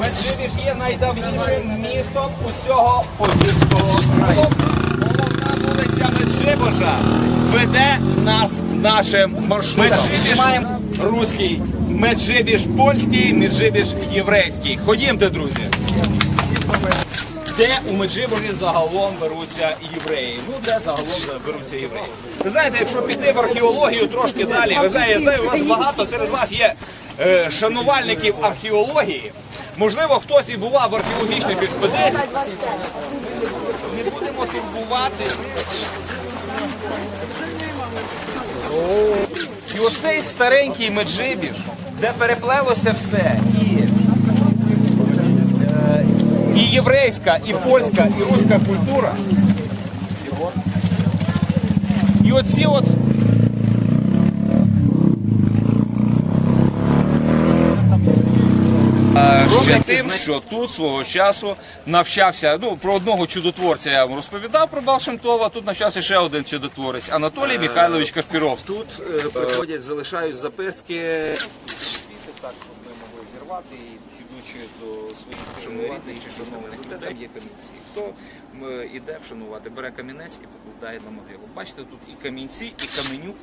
Меджибіж є найдавнішим містом усього Подільського краю. Головна вулиця Меджибожа веде нас нашим маршрутом. Меджибіж маємо руський, Меджибіж польський, Меджибіж єврейський. Ходімте, друзі. Де у Меджибожі загалом беруться євреї? Ну, де загалом беруться євреї? Ви знаєте, якщо піти в археологію трошки далі, ви знаєте, я знаю, у вас багато серед вас є е, шанувальників археології. Можливо, хтось і бував в археологічних експедиціях. Не будемо турбувати. І оцей старенький Меджибіж, де переплелося все, і і єврейська, і польська, і руська культура. І оці от. Ще тим, що тут свого часу навчався, ну про одного чудотворця я вам розповідав про Балшемтова, тут навчався ще один чудотворець Анатолій Михайлович Кашпіровський. Тут е, приходять, залишають записки. Так, щоб ми могли зірвати і підучи до своїх шанувальних чи шановних зате там є камінці. Хто іде вшанувати, бере камінець і покладає на могилу. Бачите, тут і камінці, і каменюк.